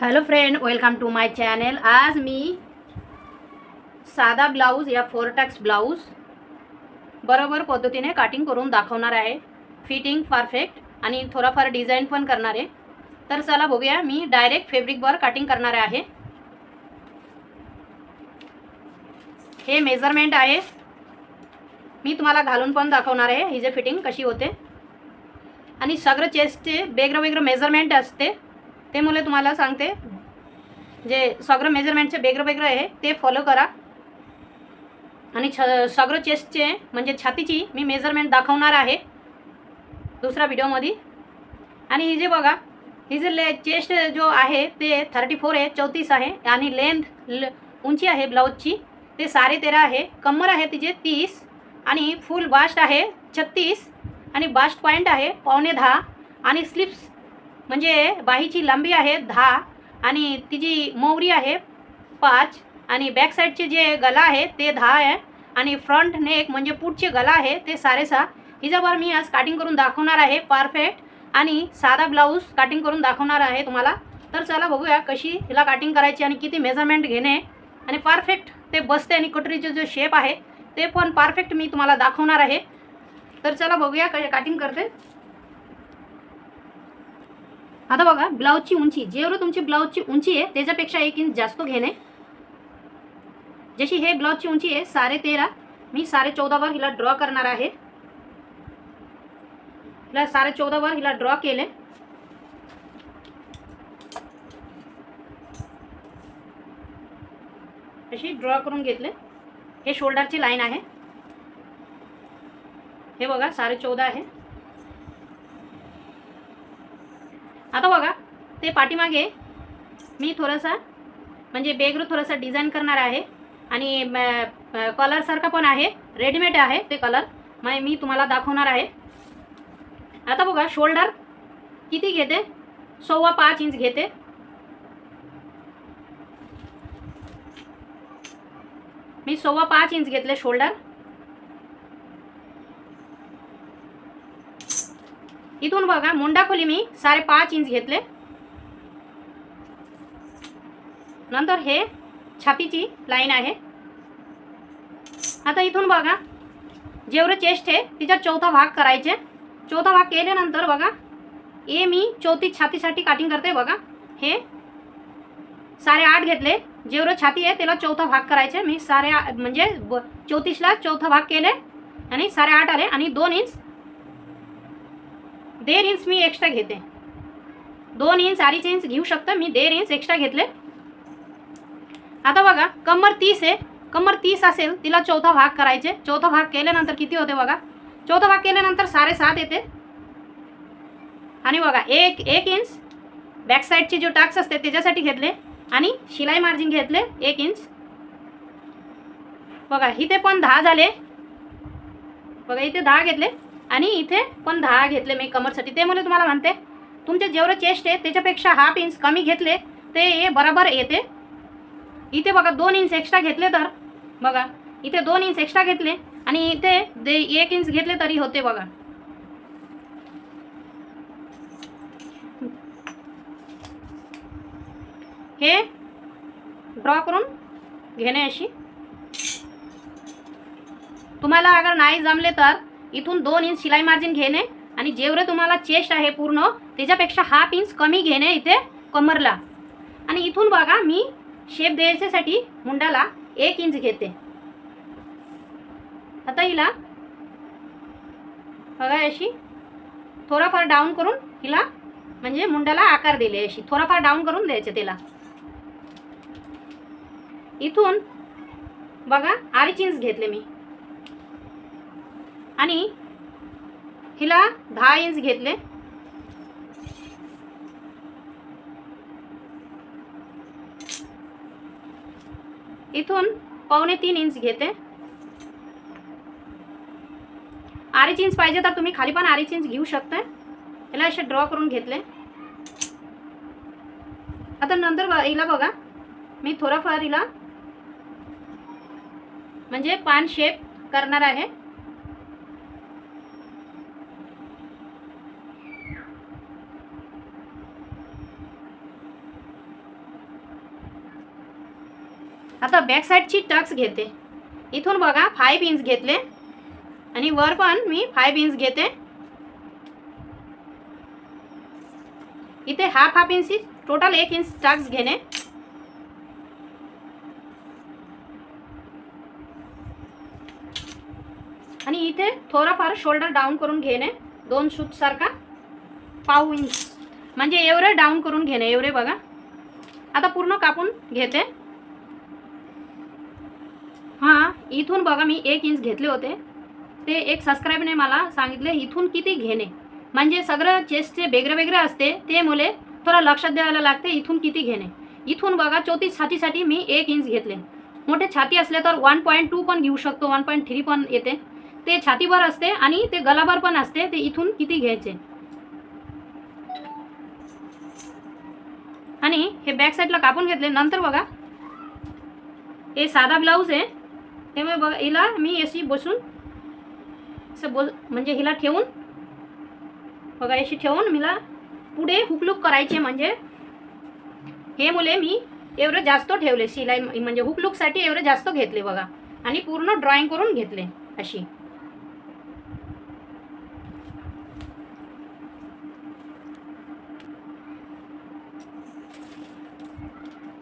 Hello friend welcome to my channel आज मी साधा ब्लाऊज या फोरटॅक्स ब्लाऊज बरोबर पद्धतीने काटिंग करून दाखवणार आहे. फिटिंग परफेक्ट आणि थोडाफार डिझाईन पण करणार आहे. तर चला बघूया मी डायरेक्ट फॅब्रिकवर काटिंग करणार आहे. हे मेजरमेंट आहे. मी तुम्हाला घालून पण दाखवणार आहे. ही जे फिटिंग कशी होते. आणि सगळं चेस्टचे वेगळं वेगळं मेजरमेंट असते. ते मुले तुम्हाला सांगते. जे सगळं मेजरमेंटचे वेगळं वेगळं आहे ते फॉलो करा. आणि छ सगळं चेस्टचे म्हणजे छातीची मी मेजरमेंट दाखवणार आहे. दुसऱ्या व्हिडिओमध्ये आणि ही जे बघा ही जे ले चेस्ट जो आहे ते थर्टी फोर आहे चौतीस आहे. आणि लेंथ ल उंची आहे ब्लाऊजची ते साडे तेरा आहे. कमर आहे तिचे तीस. आणि फुल बास्ट आहे छत्तीस. आणि बास्ट पॉईंट आहे पावणे दहा. आणि स्लिप्स म्हणजे बाहीची लांबी आहे दहा आणि तिची मोवरी आहे पाच आणि बॅक साईडचे जे गला आहे ते दहा आहे आणि फ्रंट नेक म्हणजे पुढचे गला आहे ते साडेसहा. हिच्यावर मी आज काटिंग करून दाखवणार आहे परफेक्ट आणि साधा ब्लाऊज काटिंग करून दाखवणार आहे तुम्हाला. तर चला बघूया कशी हिला काटिंग करायची आणि किती मेजरमेंट घेणे. आणि परफेक्ट ते बसते आणि कटरीचे जो शेप आहे ते पण परफेक्ट मी तुम्हाला दाखवणार आहे. तर चला बघूया कशी काटिंग करते. आता बघा ब्लाऊजची उंची. जेवढं तुमची ब्लाऊजची उंची आहे त्याच्यापेक्षा एक इंच जास्त घेणे. जशी हे ब्लाऊजची उंची आहे साडे तेरा. मी साडे चौदावर हिला ड्रॉ करणार आहे. हिला साडे चौदावर हिला ड्रॉ केले. अशी ड्रॉ करून घेतले. हे शोल्डरची लाईन आहे. हे बघा साडे चौदा आहे. आता बघा ते पाठीमागे मी थोडंसं म्हणजे बेगरू थोडंसं डिझाईन करणार आहे. आणि कलरसारखं पण आहे. रेडीमेड आहे ते कलर मग मी तुम्हाला दाखवणार आहे. आता बघा शोल्डर किती घेते? सव्वा पाच इंच घेते. मी सव्वा पाच इंच घेतले शोल्डर इथून बघा मुंडा खोली मी साडेपाच इंच घेतले. नंतर हे छातीची लाईन आहे. आता इथून बघा जेवढं चेस्ट आहे तिचा चौथा भाग करायचे. चौथा भाग केल्यानंतर बघा हे मी चौथी छातीसाठी काटिंग करते बघा. हे साडेआठ घेतले. जेवढं छाती आहे त्याला चौथा भाग करायचे. मी साडे म्हणजे ब चौतीसला चौथा भाग केले आणि साडेआठ आले आणि दोन इंच देर इंच मी एक्स्ट्रा घेते. दोन इंच अडीच इंच घेऊ शकतं मी देर इंच एक्स्ट्रा घेतले. आता बघा कमर तीस आहे. कमर तीस असेल तिला चौथा भाग करायचे. चौथा भाग केल्यानंतर किती होते बघा? चौथा भाग केल्यानंतर साडेसात येते. आणि बघा एक एक इंच. बॅक साईडचे जो टाक्स असते त्याच्यासाठी घेतले. आणि शिलाई मार्जिन घेतले एक इंच. बघा इथे पण दहा झाले. बघा इथे दहा घेतले. आणि इथे पण दहा घेतले मी कमरसाठी ते मला तुम्हाला म्हणते तुमचे जेवढे चेस्ट आहे त्याच्यापेक्षा हाफ इंच कमी घेतले ते बरोबर येते. इथे बघा दोन इंच एक्स्ट्रा घेतले तर बघा इथे दोन इंच एक्स्ट्रा घेतले आणि इथे दे एक इंच घेतले तरी होते बघा. हे ड्रॉ करून घेणे अशी. तुम्हाला अगर नाही जमले तर इथून दोन इंच शिलाई मार्जिन घेणे आणि जेवढे तुम्हाला चेस्ट आहे पूर्ण त्याच्यापेक्षा हाफ इंच कमी घेणे इथे कमरला. आणि इथून बघा मी शेप द्यायच्यासाठी मुंडाला एक इंच घेते. आता हिला बघा अशी थोडाफार डाऊन करून हिला म्हणजे मुंडाला आकार दिले अशी थोडाफार डाऊन करून द्यायचे तिला इथून बघा अडीच इंच घेतले मी. आणि हिला दहा इंच घेतले. इथून पावणे तीन इंच घेते. आरेच इंच पाहिजे तर तुम्ही खाली पण आरेच इंच घेऊ शकता याला असे ड्रॉ करून घेतले. आता नंतर हिला बघा. मी थोडाफार हिला म्हणजे पान शेप करणार आहे. आता बॅक साईडची टक्स घेते. इथून बघा फाईव्ह इंच घेतले. आणि वर पण मी फाईव्ह इंच घेते. इथे हाफ हाफ इंच टोटल एक इंच टक्स घेणे. आणि इथे थोडाफार शोल्डर डाऊन करून घेणे दोन सारखा. पाऊ इंच म्हणजे एवढे डाऊन करून घेणे एवढे बघा. आता पूर्ण कापून घेते. हां इथून बघा मी एक इंच घेतले होते. ते एक सबस्क्राईबने मला सांगितले इथून किती घेणे? म्हणजे सगळं चेस्टचे वेगळे वेगळे असते ते मुले थोडं लक्षात द्यायला लागते इथून किती घेणे? इथून बघा चौतीस छातीसाठी मी एक इंच घेतले. मोठे छाती असले तर वन पॉईंट टू पण घेऊ शकतो वन पॉईंट थ्री पण येते. ते छातीवर असते आणि ते गलाभर पण असते ते इथून किती घ्यायचे? आणि हे बॅक साईडला कापून घेतले नंतर बघा. हे साधा ब्लाऊज आहे. त्यामुळे बघा हिला मी अशी बसून असं बोल म्हणजे हिला ठेवून बघा अशी ठेवून मला पुढे हुकलूक करायचे म्हणजे हे मुले मी एवढं जास्त ठेवले शिलाई म्हणजे हुकलूकसाठी एवढं जास्त घेतले बघा आणि पूर्ण ड्रॉइंग करून घेतले अशी.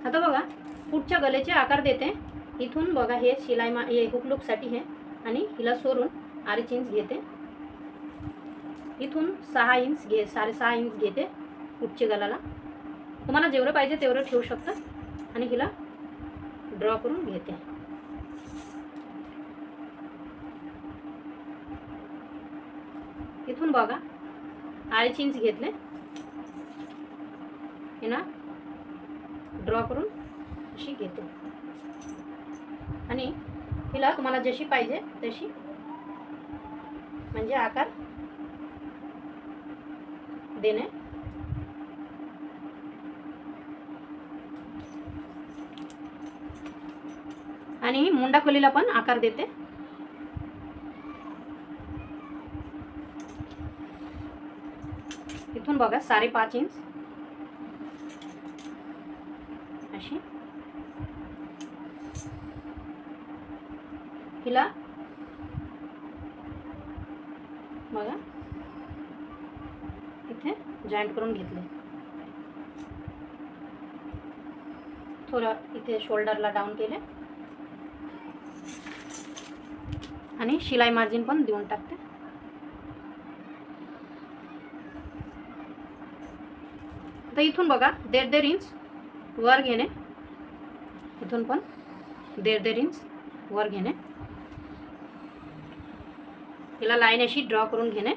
आता बघा पुढच्या गलेचे आकार देते. इथून बघा हे शिलाई मा हे हुकलूकसाठी हे. आणि हिला सोडून अडीच इंच घेते. इथून सहा इंच घे साडेसहा इंच घेते पुढच्या गलाला. तुम्हाला जेवढं पाहिजे तेवढं ठेवू शकता. आणि हिला ड्रॉ करून घेते. इथून बघा अडीच इंच घेतले. हे ना ड्रॉ करून अशी घेते. आणि हिला तुम्हाला जशी पाहिजे तशी. म्हणजे आकार देणे. आणि मुंडा खोलीला पण आकार देते. इथून बघा साडेपाच इंच अशी हिला बघा. इथे जॉईंट करून घेतले. थोडं इथे शोल्डरला डाऊन केले. आणि शिलाई मार्जिन पण देऊन टाकते. आता इथून बघा दीड दीड इंच वर घेणे. इथून पण दीड दीड इंच वर घेणे. तिला लाईन अशी ड्रॉ करून घेणे.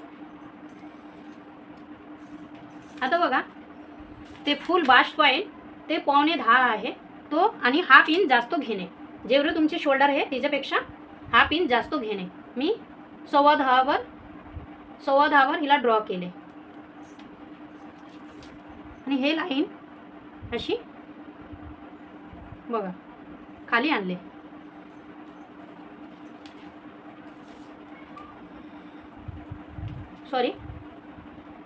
आता बघा ते फुल बाष्प आहे ते पावणे दहा आहे तो आणि हा पिन जास्त घेणे. जेवढे तुमचे शोल्डर आहे त्याच्यापेक्षा हा पिन जास्त घेणे. मी सव्वा दहावर सव्वा दहावर हिला ड्रॉ केले. आणि हे लाईन अशी बघा खाली आणले. सॉरी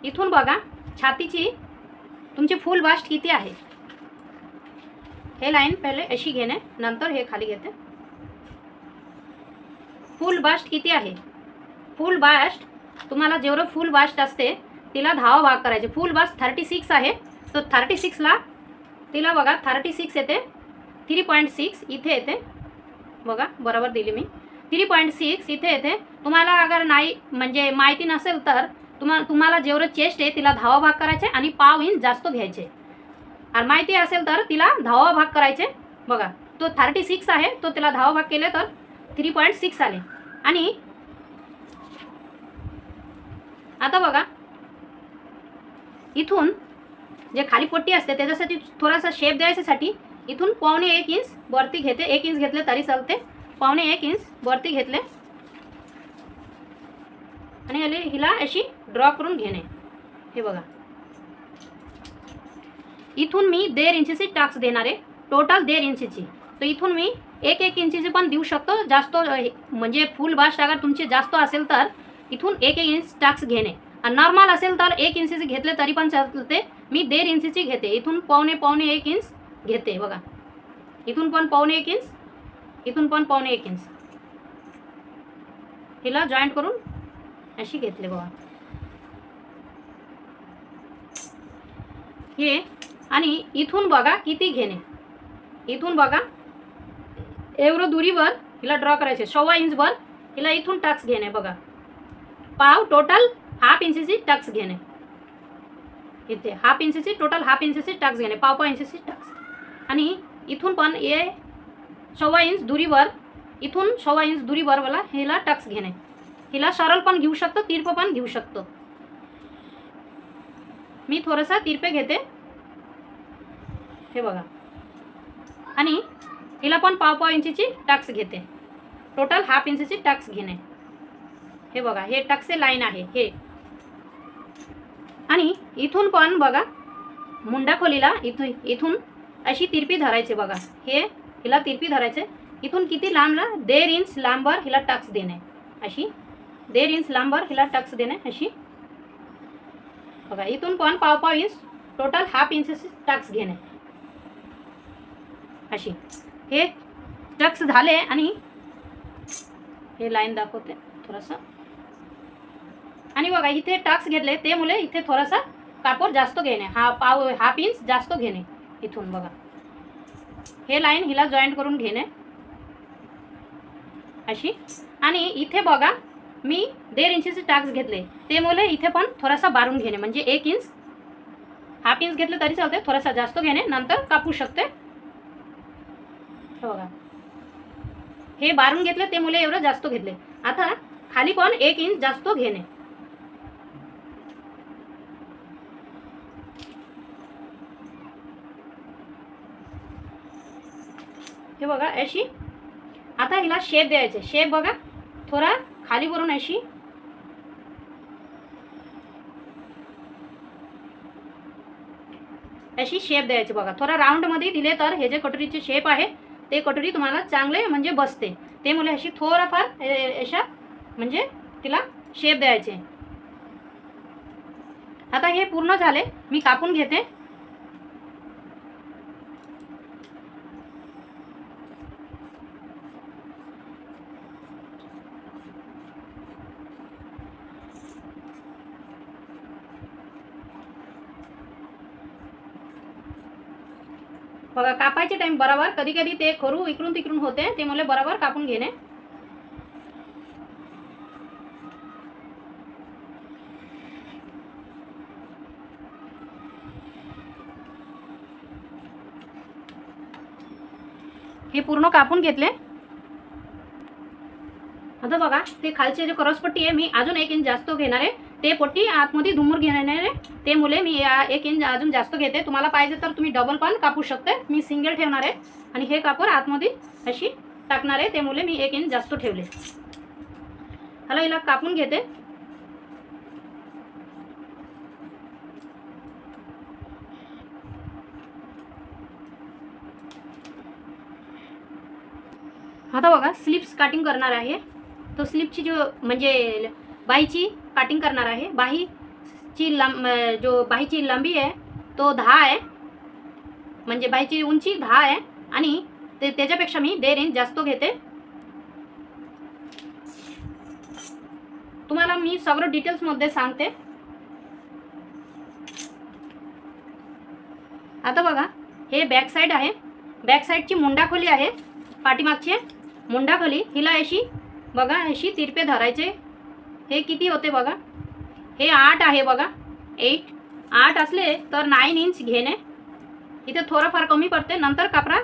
इथून बघा छातीची तुमची फुल बास्ट किती आहे? हे लाईन पहिले अशी घेणे नंतर हे खाली घेते. फुल बास्ट किती आहे? फुल बास्ट तुम्हाला जेवढं फुल बास्ट असते तिला धावा भाग करायचे. फुल बास्ट थर्टी सिक्स आहे. तर थर्टी सिक्सला तिला बघा थर्टी सिक्स येते. थ्री पॉईंट सिक्स इथे येते. बघा बरोबर दिली मी. थ्री पॉईंट सिक्स इथे येते. तुम्हाला अगर नाही म्हणजे माहिती नसेल तर तुम्हाला तुम्हाला जेवढं चेस्ट आहे तिला धावा भाग करायचे आणि पाव इंच जास्त घ्यायचे. आणि माहिती असेल तर तिला धावा भाग करायचे. बघा तो थर्टी सिक्स आहे तो तिला धावा भाग केले तर थ्री पॉईंट सिक्स आले. आणि आता बघा इथून जे खाली पट्टी असते त्याच्यासाठी थोडासा शेप द्यायच्यासाठी इथून पावणे एक इंच वरती घेते. एक इंच घेतले तरी चालते. पावणे एक इंच वरती घेतले. आणि याला हिला अशी ड्रॉ करून घेणे. हे बघा. इथून मी देड इंचीची टाक्स देणार आहे. टोटल देड इंचीची. तर इथून मी एक एक इंचीची पण देऊ शकतो. जास्त हे- म्हणजे फुल बास्ट अगर तुमचे जास्त असेल तर इथून एक एक इंच टाक्स घेणे. आणि नॉर्मल असेल तर एक इंचीचे घेतले तरी पण चालते. मी देड इंचीची घेते. इथून पावणे पावणे एक इंच घेते. बघा. इथून पण पावणे एक इंच इथून पण पावणे एक इंच. हिला जॉईंट करून अशी घेतले बघा हे आणि इथून बघा किती घेणे. इथून बघा. एवढं दुरीवर हिला ड्रॉ करायचे. सव्वा इंचवर हिला इथून टक्स घेणे बघा. पाव टोटल हाफ इंचीची टक्स घेणे. इथे हाफ इंचीची टोटल हाफ इंचीची टक्स घेणे. पाव पाव इंचीची टक्स आणि इथून पण ये सव्वा इंच दुरीवर इथून सव्वा इंच दुरीवर मला हिला टक्स घेणे. हिला सरळ पण घेऊ शकतो तिरप पण घेऊ शकतो. मी थोडंसं तिरपे घेते. हे बघा. आणि हिला पण पाव पाव इंचीची टक्स घेते. टोटल हाफ इंचीची टक्स घेणे. हे बघा हे टक्सचे लाईन आहे हे. आणि इथून पण बघा मुंडा खोलीला इथून इथून अशी तिरपी धरायची बघा. हे हिला तिरपी धरायचे. इथून किती लांबला? देर इंच लांबवर हिला टक्स देणे. अशी. देर इंच लांबवर हिला टक्स देणे. अशी. बघा इथून पण पाव पाव inch. Total half inch tucks घेणे. अशी. हे टक्स झाले आणि हे लाईन दाखवते थोडंसं. आणि बघा इथे टक्स घेतले ते मुले इथे थोडासा कापड जास्त घेणे. हा पाव हाफ इंच जास्त घेणे. इथून बघा. हे लाईन हिला जॉईंट करून घेणे. अशी. आणि इथे बघा मी देड इंचीचे टाक्स घेतले. ते मुले इथे पण थोडासा बारून घेणे म्हणजे एक इंच हाफ इंच घेतले तरी चालते थोडासा जास्त घेणे नंतर कापू शकते. बघा. हे बारून घेतले ते मुले एवढं जास्त घेतले. आता खाली पण एक इंच जास्त घेणे. हे बघा अशी. आता हिला शेप द्यायचे. शेप बघा. थोडा खाली करून अशी. अशी शेप द्यायची बघा. थोडा राऊंडमध्ये दिले तर हे जे कटोरीचे शेप आहे ते कटोरी तुम्हाला चांगले म्हणजे बसते. ते मुले अशी थोडाफार अशा म्हणजे तिला शेप द्यायचे. आता हे पूर्ण झाले. मी कापून घेते. बघा कापायचे टाइम बरोबर. कधी कधी ते खरू इकडून तिकडून होते. ते मला बरोबर कापून घेणे. हे पूर्ण कापून घेतले. आता बघा ते खालचे जे क्रॉसपट्टी आहे मी अजून एक इंच जास्त घेणार आहे. ते पट्टी आतमध्ये धुमूर घेणार ते मुले मी या एक इंच अजून जास्त घेते. तुम्हाला पाहिजे तर तुम्ही डबल पण कापू शकते. मी सिंगल ठेवणार आहे. आणि हे कापड आतमध्ये अशी टाकणार आहे. ते मुले मी एक इंच जास्त ठेवले. हॅलो हिला कापून घेते. आता बघा स्लिप्स काटिंग करणार आहे. तो स्लिपची जो म्हणजे बाईची काटिंग करणार आहे. बाहीची लांब जो बाहीची लांबी आहे तो दहा आहे. म्हणजे बाहीची उंची दहा आहे. आणि ते त्याच्यापेक्षा मी देर इंच जास्त घेते. तुम्हाला मी सगळं डिटेल्समध्ये सांगते. आता बघा हे बॅक साईड आहे. बॅक साईडची मुंडाखोली आहे. पाठीमागची मुंडाखोली हिला अशी बघा अशी तिरपे धरायचे. हे किती होते बघा? हे आठ आहे बघा. एट आठ असले तर नाईन इंच घेणे. इथे थोडंफार कमी पडते नंतर कापरा.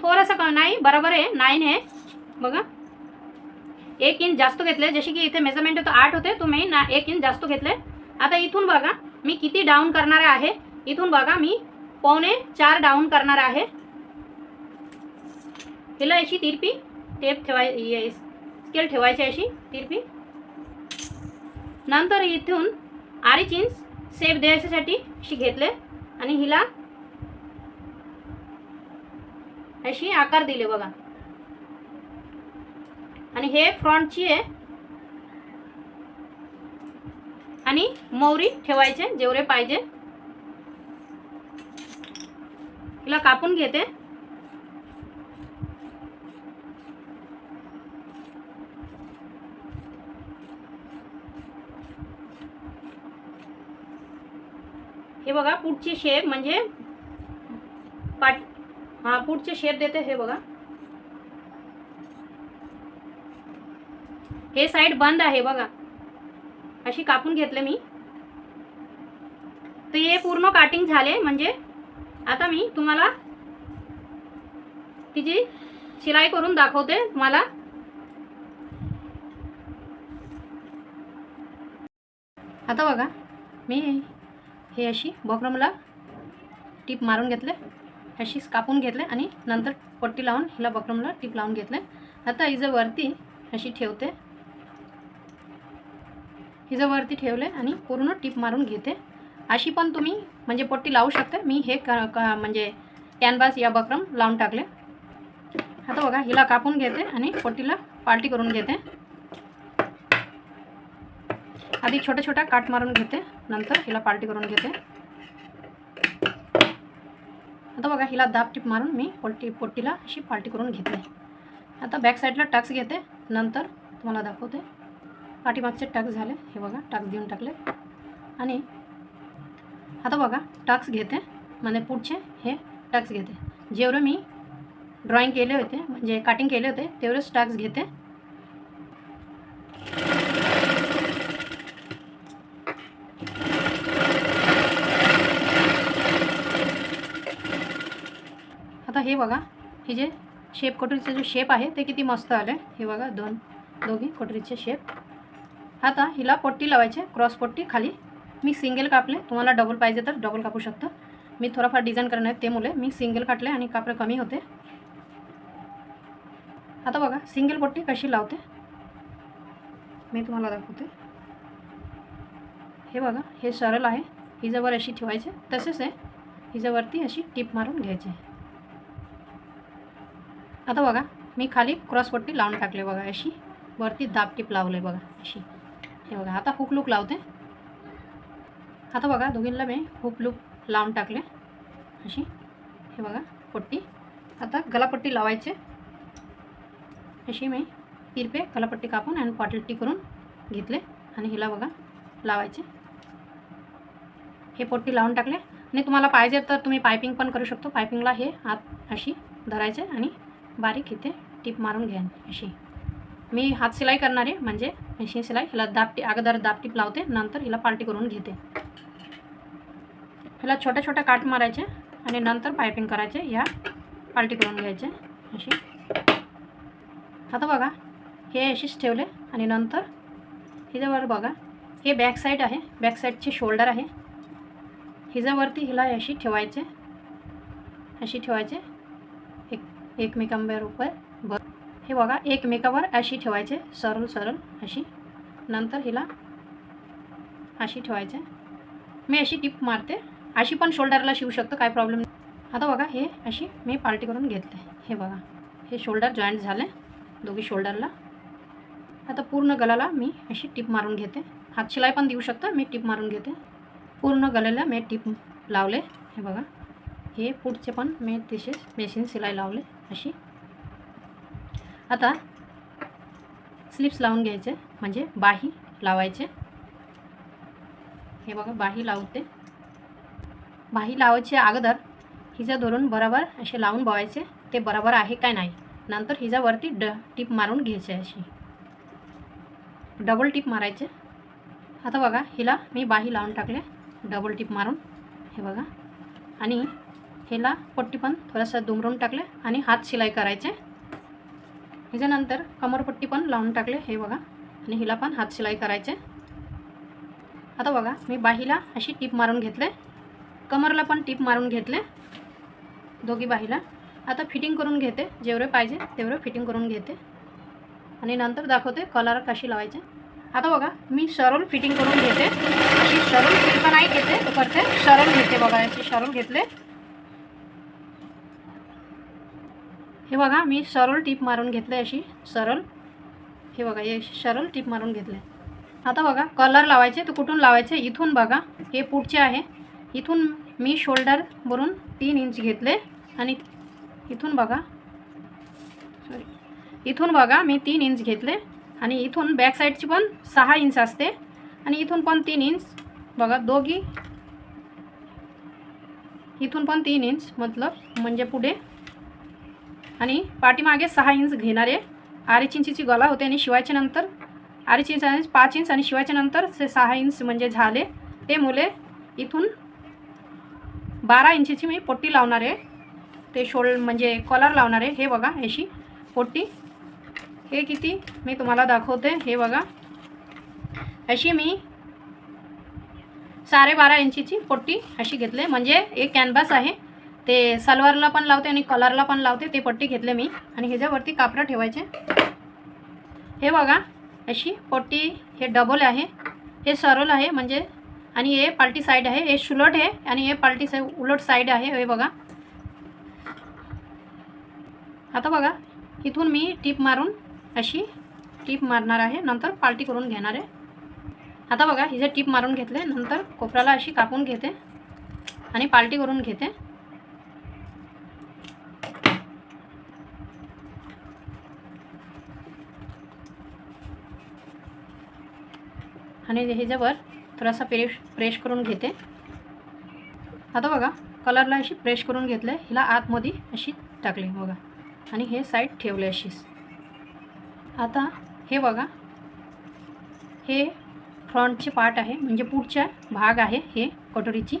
थोडंसं क नाही बरोबर आहे नाईन आहे. बघा. एक इंच जास्त घेतले जसे की इथे मेजरमेंट होतं आठ होते तुम्ही ना एक इंच जास्त घेतले. आता इथून बघा मी किती डाऊन करणार आहे? इथून बघा मी पावणे चार डाऊन करणार आहे. हिला अशी तिरपी टेप ठेवाय स्केल ठेवायची अशी तिरपी. नंतर इथून अडीच इंच सेप द्यायच्यासाठी अशी घेतले आणि हिला अशी आकार दिले बघा. आणि हे फ्रंटची आहे. आणि मोहरी ठेवायचे जेवढे पाहिजे. हिला कापून घेते. हे बघा पुढची शेप म्हणजे पाट हा पुढचे शेप देते हे बघा. हे साईड बंद आहे बघा. अशी कापून घेतले मी. तर हे पूर्ण काटिंग झाले म्हणजे आता मी तुम्हाला तिची शिलाई करून दाखवते तुम्हाला. आता बघा मी हे अशी बॉक्रमला टीप मारून घेतले अशीच कापून घेतले आणि नंतर पट्टी लावून हिला बकरमला टीप लावून घेतले आता हिजं वरती अशी ठेवते. हिजं वरती ठेवले आणि पूर्ण टीप मारून घेते. अशी पण तुम्ही म्हणजे पट्टी लावू शकता. मी हे क म्हणजे कॅनवास या बक्रम लावून टाकले आता बघा हिला कापून घेते आणि पट्टीला पार्टी करून घेते. आधी छोट्या छोट्या काट मारून घेते. नंतर हिला पार्टी करून घेते. आता बघा हिला दाब टीप मारून मी पोल्टी पोट्टीला अशी पार्टी करून घेते आता बॅक साईडला टक्स घेते. नंतर तुम्हाला दाखवते. पाठीमागचे टक्स झाले. हे बघा टक्स देऊन टाकले. आणि आता बघा टक्स घेते. म्हणजे पुढचे हे टक्स घेते. जेवढे मी ड्रॉइंग केले होते म्हणजे कटिंग केले होते तेवढेच टक्स घेते आता हे बघा हे जे शेप कटोरीचा जो शेप आहे ते किती मस्त आले हे बघा दोन दोघी कटोरीचे शेप आता हिला पट्टी लावायचे क्रॉस पट्टी खाली. मी सिंगल कापले तुम्हाला डबल पाहिजे तर डबल कापू शकतं. मी थोडाफार डिझाईन करणार ते मुले. मी सिंगल काटले आणि कापडं कमी होते. आता बघा सिंगल पट्टी कशी लावते? मी तुम्हाला दाखवते. हे बघा हे सरळ आहे. हिच्यावर अशी ठेवायचे. तसेच आहे. हिच्यावरती अशी टीप मारून घ्यायची. आता बघा मी खाली क्रॉस पट्टी लावून टाकले बघा अशी. वरती दाब टीप लावले बघा अशी. हे बघा आता हुक लूक लावते. आता बघा दोघींना मी हुक लूक लावून टाकले. अशी. हे बघा पट्टी. आता गलापट्टी लावायचे. अशी मी तिरपे गलापट्टी कापून आणि पाटलटी करून घेतले. आणि हिला बघा लावायचे. हे पट्टी लावून टाकले. आणि तुम्हाला पाहिजे तर तुम्ही पायपिंग पण करू शकतो. पायपिंगला हे आत अशी धरायचे आणि बारीक इथे टीप मारून घ्या अशी. मी हात शिलाई करणार आहे म्हणजे अशी शिलाई हिला दापटी अगोदर दापटीप लावते नंतर हिला पार्टी करून घेते. हिला छोट्या छोट्या काट मारायचे आणि नंतर पायपिंग करायचे ह्या पार्टी करून घ्यायचे अशी. आता बघा हे अशीच ठेवले आणि नंतर हिच्यावर बघा हे बॅक साईड आहे. बॅक साईडचे शोल्डर आहे. हिच्यावरती हिला अशी ठेवायचे अशी ठेवायचे. एकमेकांबरोबर ब हे बघा एकमेकावर अशी ठेवायचे सरळ सरळ अशी. नंतर हिला अशी ठेवायचे. मी अशी टिप मारते. अशी पण शोल्डरला शिवू शकतो काय प्रॉब्लेम नाही. आता बघा हे अशी मी पार्टी करून घेतले. हे बघा हे शोल्डर जॉईंट झाले दोघी शोल्डरला. आता पूर्ण गलाला मी अशी टिप मारून घेते. हात शिलाई पण देऊ शकता मी टिप मारून घेते. पूर्ण गलेला मी टिप लावले. हे बघा हे पुढचे पण मी तसेच मेशीन शिलाई लावले. अशी. आता स्लिप्स लावून घ्यायचे म्हणजे बाही लावायचे. हे बघा बाही लावते. बाही लावायचे अगोदर हिजा धरून बरोबर असे लावून बवायचे ते बरोबर आहे काय नाही. नंतर हिच्यावरती ड टीप मारून घ्यायचे अशी डबल टीप मारायचे. आता बघा हिला मी बाही लावून टाकले डबल टीप मारून. हे बघा. आणि हिला पट्टी पण थोडंसं दुमरून टाकले आणि हात शिलाई करायचे. ह्याच्यानंतर कमरपट्टी पण लावून टाकले हे बघा. आणि हिला पण हात शिलाई करायचे. आता बघा मी बाहीला अशी टीप मारून घेतले. कमरला पण टीप मारून घेतले दोघी बाहीला. आता फिटिंग करून घेते जेवढे पाहिजे तेवढे फिटिंग करून घेते. आणि नंतर दाखवते कलर कशी लावायचे. आता बघा मी सरळ फिटिंग करून घेते. अशी सरळ फिट पण नाही घेते करते सरळ घेते बघा याची सरळ घेतले. हे बघा मी सरळ टीप मारून घेतले अशी. सरळ. हे बघा हे सरळ टीप मारून घेतले. आता बघा कलर लावायचे तर कुठून लावायचे? इथून बघा. हे पुढचे आहे. इथून मी शोल्डरवरून तीन इंच घेतले आणि इथून बघा. सॉरी इथून बघा मी तीन इंच घेतले आणि इथून बॅक साईडची पण सहा इंच असते. आणि इथून पण तीन इंच बघा दोघी. इथून पण तीन इंच मतलब म्हणजे पुढे. आणि पाठीमागे सहा इंच घेणार आहे अडीच इंचीची गला होते आणि शिवायच्या नंतर अडीच इंच आणि पाच इंच आणि शिवायच्या नंतर ते सहा इंच म्हणजे झाले. ते मुले इथून बारा इंचीची मी पट्टी लावणार. आहे ते शोल्ड म्हणजे कॉलर लावणार. आहे हे बघा अशी पट्टी. हे किती? मी तुम्हाला दाखवते. हे बघा. अशी मी साडेबारा इंचीची पट्टी अशी घेतले. म्हणजे एक कॅनव्हास आहे. ते सलवारला पण लावते आणि कलरला पण लावते ते पट्टी घेतले मी. आणि ह्याच्यावरती कापडं ठेवायचे. हे बघा अशी पट्टी हे डबल आहे. हे सरळ आहे म्हणजे आणि हे पालटी साईड आहे. हे शुलट आहे आणि हे पालटी साई उलट साईड आहे. हे बघा. आता बघा इथून मी टीप मारून अशी टीप मारणार आहे. नंतर पालटी करून घेणार आहे. आता बघा हिचे टीप मारून घेतले नंतर कोपऱ्याला अशी कापून घेते आणि पालटी करून घेते. आणि ह्याच्यावर थोडासा प्रेश प्रेश करून घेते. आता बघा कलरला अशी प्रेश करून घेतलं हिला आतमध्ये अशी टाकली बघा. आणि हे साईड ठेवले अशीच. आता हे बघा हे फ्रंटचे पार्ट आहे म्हणजे पुढचा भाग आहे हे कटोरीची.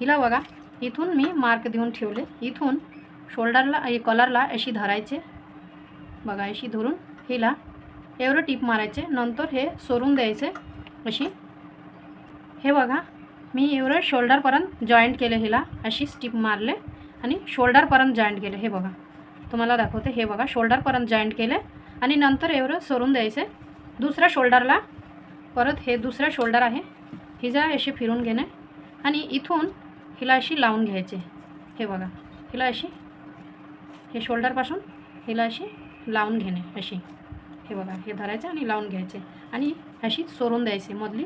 हिला बघा इथून मी मार्क देऊन ठेवले. इथून शोल्डरला कलरला अशी धरायचे. बघा अशी धरून हिला एवढं टीप मारायचे. नंतर हे सोडून द्यायचे. अशी. हे बघा मी एवढं शोल्डरपर्यंत जॉईंट केले हिला अशी स्टिप मारले आणि शोल्डरपर्यंत जॉईंट केले. हे बघा तुम्हाला दाखवते. हे बघा शोल्डरपर्यंत जॉईंट केले आणि नंतर एवढं सोडून द्यायचे. दुसऱ्या शोल्डरला परत हे दुसरं शोल्डर आहे. हिजा अशी फिरून घेणे आणि इथून हिला अशी लावून घ्यायचे. हे बघा हिला अशी हे शोल्डरपासून हिला अशी लावून घेणे अशी. हे बघा हे धरायचे आणि लावून घ्यायचे. आणि अशी सोडून द्यायची. मधली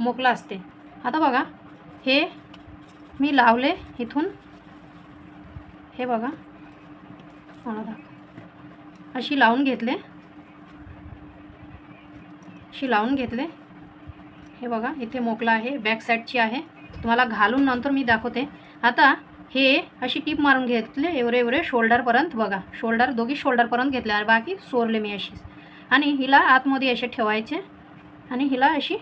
मोकला असते. आता बघा हे मी लावले इथून. हे बघा. मला दाख अशी लावून घेतले. अशी लावून घेतले. हे बघा इथे मोकला आहे. बॅक साईडची आहे. तुम्हाला घालून नंतर मी दाखवते. आता हे अशी टीप मारून घेतले एवढे एवढे शोल्डरपर्यंत बघा. शोल्डर दोघी शोल्डरपर्यंत घेतले आणि बाकी सोरले मी अशीच. आणि हिला आतमध्ये असे ठेवायचे आणि हिला अशी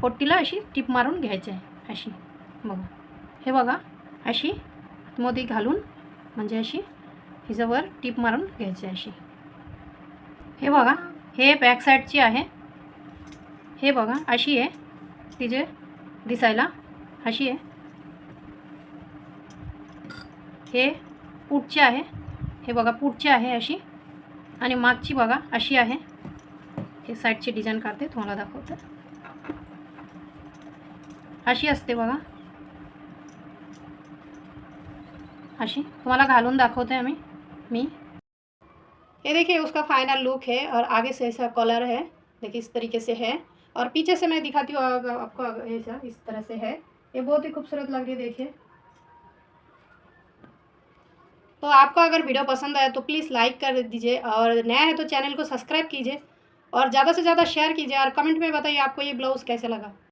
पोट्टीला अशी टीप मारून घ्यायचे अशी. बघा. हे बघा. अशी आतमध्ये घालून म्हणजे अशी हिच्यावर टीप मारून घ्यायची अशी. हे बघा. हे बॅक साईडची आहे. हे बघा. अशी आहे. तिचे दिसायला अशी आहे. हे पुढचे आहे. हे बघा. पुढचे आहे अशी. आणि मागची बघा, अशी आहे. हे साईडची डिझाईन काढते, तुम्हाला दाखवते. अशी असते बघा. अशी. तुम्हाला घालून दाखवते आम्ही. मी. ये देखिए उसका फाइनल लुक है और आगे से ऐसा कलर है। देखिए, इस तरीके से है। और पीछे से मैं दिखाती हूँ आपको ऐसा इस तरह से है। ये बहुत ही खूबसूरत लग रही है, देखिए। तो आपको अगर वीडियो पसंद आया तो प्लीज़ लाइक कर दीजिए और नया है तो चैनल को सब्सक्राइब कीजिए और ज़्यादा से ज़्यादा शेयर कीजिए और कमेंट में बताइए आपको ये ब्लाउज़ कैसे लगा।